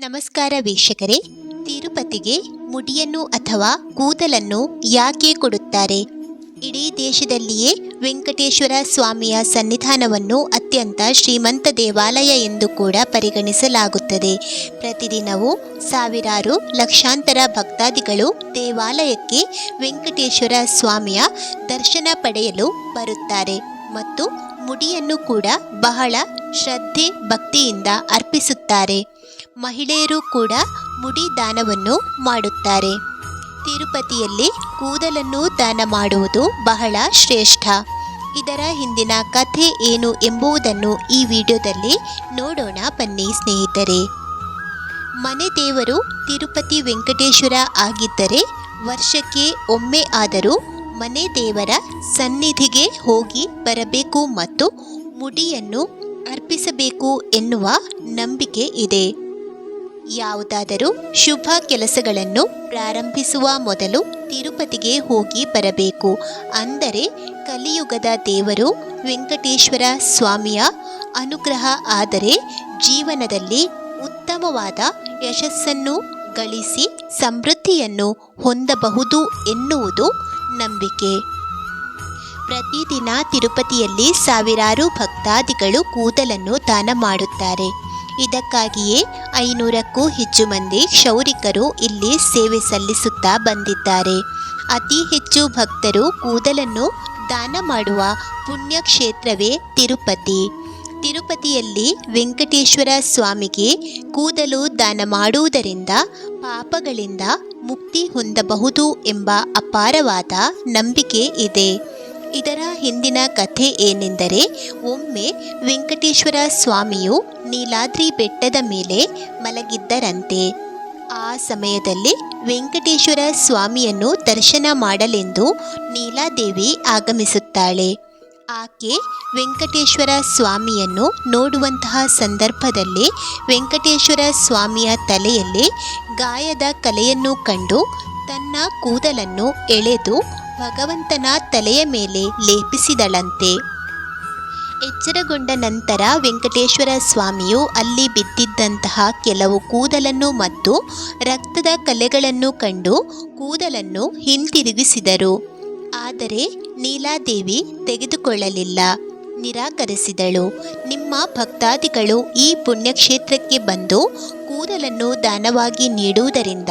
ನಮಸ್ಕಾರ ವೀಕ್ಷಕರೇ, ತಿರುಪತಿಗೆ ಮುಡಿಯನ್ನು ಅಥವಾ ಕೂದಲನ್ನು ಯಾಕೆ ಕೊಡುತ್ತಾರೆ? ಇಡೀ ದೇಶದಲ್ಲಿಯೇ ವೆಂಕಟೇಶ್ವರ ಸ್ವಾಮಿಯ ಸನ್ನಿಧಾನವನ್ನು ಅತ್ಯಂತ ಶ್ರೀಮಂತ ದೇವಾಲಯ ಎಂದು ಕೂಡ ಪರಿಗಣಿಸಲಾಗುತ್ತದೆ. ಪ್ರತಿದಿನವೂ ಸಾವಿರಾರು ಲಕ್ಷಾಂತರ ಭಕ್ತಾದಿಗಳು ದೇವಾಲಯಕ್ಕೆ ವೆಂಕಟೇಶ್ವರ ಸ್ವಾಮಿಯ ದರ್ಶನ ಪಡೆಯಲು ಬರುತ್ತಾರೆ. ಮತ್ತು ಮುಡಿಯನ್ನು ಕೂಡ ಬಹಳ ಶ್ರದ್ಧೆ ಭಕ್ತಿಯಿಂದ ಅರ್ಪಿಸುತ್ತಾರೆ. ಮಹಿಳೆಯರು ಕೂಡ ಮುಡಿ ದಾನವನ್ನು ಮಾಡುತ್ತಾರೆ. ತಿರುಪತಿಯಲ್ಲಿ ಕೂದಲನ್ನು ದಾನ ಮಾಡುವುದು ಬಹಳ ಶ್ರೇಷ್ಠ. ಇದರ ಹಿಂದಿನ ಕಥೆ ಏನು ಎಂಬುದನ್ನು ಈ ವಿಡಿಯೋದಲ್ಲಿ ನೋಡೋಣ ಬನ್ನಿ ಸ್ನೇಹಿತರೆ. ಮನೆ ದೇವರು ತಿರುಪತಿ ವೆಂಕಟೇಶ್ವರ ಆಗಿದ್ದರೆ ವರ್ಷಕ್ಕೆ ಒಮ್ಮೆ ಆದರೂ ಮನೆ ದೇವರ ಸನ್ನಿಧಿಗೆ ಹೋಗಿ ಬರಬೇಕು ಮತ್ತು ಮುಡಿಯನ್ನು ಅರ್ಪಿಸಬೇಕು ಎನ್ನುವ ನಂಬಿಕೆ ಇದೆ. ಯಾವುದಾದರೂ ಶುಭ ಕೆಲಸಗಳನ್ನು ಪ್ರಾರಂಭಿಸುವ ಮೊದಲು ತಿರುಪತಿಗೆ ಹೋಗಿ ಬರಬೇಕು. ಅಂದರೆ ಕಲಿಯುಗದ ದೇವರು ವೆಂಕಟೇಶ್ವರ ಸ್ವಾಮಿಯ ಅನುಗ್ರಹ ಆದರೆ ಜೀವನದಲ್ಲಿ ಉತ್ತಮವಾದ ಯಶಸ್ಸನ್ನು ಗಳಿಸಿ ಸಮೃದ್ಧಿಯನ್ನು ಹೊಂದಬಹುದು ಎನ್ನುವುದು ನಂಬಿಕೆ. ಪ್ರತಿದಿನ ತಿರುಪತಿಯಲ್ಲಿ ಸಾವಿರಾರು ಭಕ್ತಾದಿಗಳು ಕೂದಲನ್ನು ದಾನ ಮಾಡುತ್ತಾರೆ. ಇದಕ್ಕಾಗಿಯೇ ಐನೂರಕ್ಕೂ ಹೆಚ್ಚು ಮಂದಿ ಕ್ಷೌರಿಕರು ಇಲ್ಲಿ ಸೇವೆ ಸಲ್ಲಿಸುತ್ತಾ ಬಂದಿದ್ದಾರೆ. ಅತಿ ಹೆಚ್ಚು ಭಕ್ತರು ಕೂದಲನ್ನು ದಾನ ಮಾಡುವ ಪುಣ್ಯಕ್ಷೇತ್ರವೇ ತಿರುಪತಿ. ತಿರುಪತಿಯಲ್ಲಿ ವೆಂಕಟೇಶ್ವರ ಸ್ವಾಮಿಗೆ ಕೂದಲು ದಾನ ಮಾಡುವುದರಿಂದ ಪಾಪಗಳಿಂದ ಮುಕ್ತಿ ಹೊಂದಬಹುದು ಎಂಬ ಅಪಾರವಾದ ನಂಬಿಕೆ ಇದೆ. ಇದರ ಹಿಂದಿನ ಕಥೆ ಏನೆಂದರೆ, ಒಮ್ಮೆ ವೆಂಕಟೇಶ್ವರ ಸ್ವಾಮಿಯು ನೀಲಾದ್ರಿ ಬೆಟ್ಟದ ಮೇಲೆ ಮಲಗಿದ್ದರಂತೆ. ಆ ಸಮಯದಲ್ಲಿ ವೆಂಕಟೇಶ್ವರ ಸ್ವಾಮಿಯನ್ನು ದರ್ಶನ ಮಾಡಲೆಂದು ನೀಲಾದೇವಿ ಆಗಮಿಸುತ್ತಾಳೆ. ಆಕೆ ವೆಂಕಟೇಶ್ವರ ಸ್ವಾಮಿಯನ್ನು ನೋಡುವಂತಹ ಸಂದರ್ಭದಲ್ಲಿ ವೆಂಕಟೇಶ್ವರ ಸ್ವಾಮಿಯ ತಲೆಯಲ್ಲಿ ಗಾಯದ ಕಲೆಯನ್ನು ಕಂಡು ತನ್ನ ಕೂದಲನ್ನು ಎಳೆದು ಭಗವಂತನ ತಲೆಯ ಮೇಲೆ ಲೇಪಿಸಿದಳಂತೆ. ಎಚ್ಚರಗೊಂಡ ನಂತರ ವೆಂಕಟೇಶ್ವರ ಸ್ವಾಮಿಯು ಅಲ್ಲಿ ಬಿದ್ದಿದ್ದಂತಹ ಕೆಲವು ಕೂದಲನ್ನು ಮತ್ತು ರಕ್ತದ ಕಲೆಗಳನ್ನು ಕಂಡು ಕೂದಲನ್ನು ಹಿಂತಿರುಗಿಸಿದರು. ಆದರೆ ನೀಲಾದೇವಿ ತೆಗೆದುಕೊಳ್ಳಲಿಲ್ಲ. ನಿರಾಕರಿಸಿದಳು. ನಿಮ್ಮ ಭಕ್ತಾದಿಗಳು ಈ ಪುಣ್ಯಕ್ಷೇತ್ರಕ್ಕೆ ಬಂದು ಕೂದಲನ್ನು ದಾನವಾಗಿ ನೀಡುವುದರಿಂದ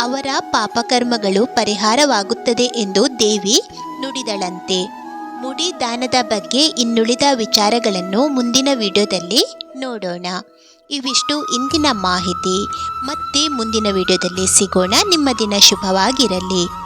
ಅವರ ಪಾಪಕರ್ಮಗಳು ಪರಿಹಾರವಾಗುತ್ತದೆ ಎಂದು ದೇವಿ ನುಡಿದಳಂತೆ. ಮುಡಿ ದಾನದ ಬಗ್ಗೆ ಇನ್ನುಳಿದ ವಿಚಾರಗಳನ್ನು ಮುಂದಿನ ವಿಡಿಯೋದಲ್ಲಿ ನೋಡೋಣ. ಇವಿಷ್ಟು ಇಂದಿನ ಮಾಹಿತಿ. ಮತ್ತೆ ಮುಂದಿನ ವಿಡಿಯೋದಲ್ಲಿ ಸಿಗೋಣ. ನಿಮ್ಮ ದಿನ ಶುಭವಾಗಿರಲಿ.